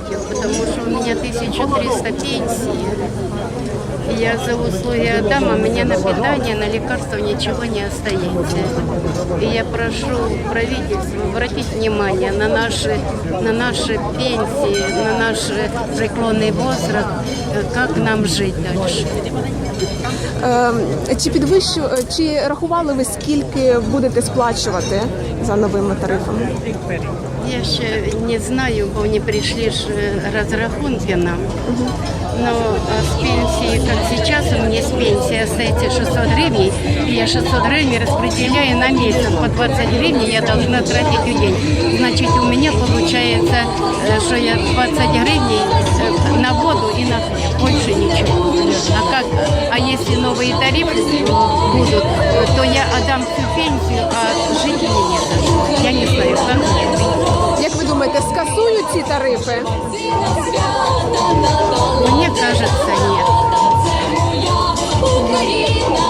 потому что у меня 1300 пенсии. И Я за услуги отдам, а мне на питание, на лекарства ничего не остается. И я прошу правительство обратить внимание на наши, на наши пенсии, на наш преклонный возраст, э, как нам жить дальше. Е, Чи підвищу, е, чи рахували ви скільки будете сплачувати за новими тарифами? Я ще не знаю, бо не пришли ж э, разрахунки нам. Но а, у меня с остается 600 гривен, я 600 гривен распределяю на месяц. По 20 гривен я должна тратить в день. Значит, у меня получается, э, что я 20 гривен э, на воду и на хлеб. Больше ничего. А как, а если новые тарифы будут, то я отдам всю пенсию, а жить мне не за что. Я не знаю, как. Як ви думаєте, скасують ці тарифи? り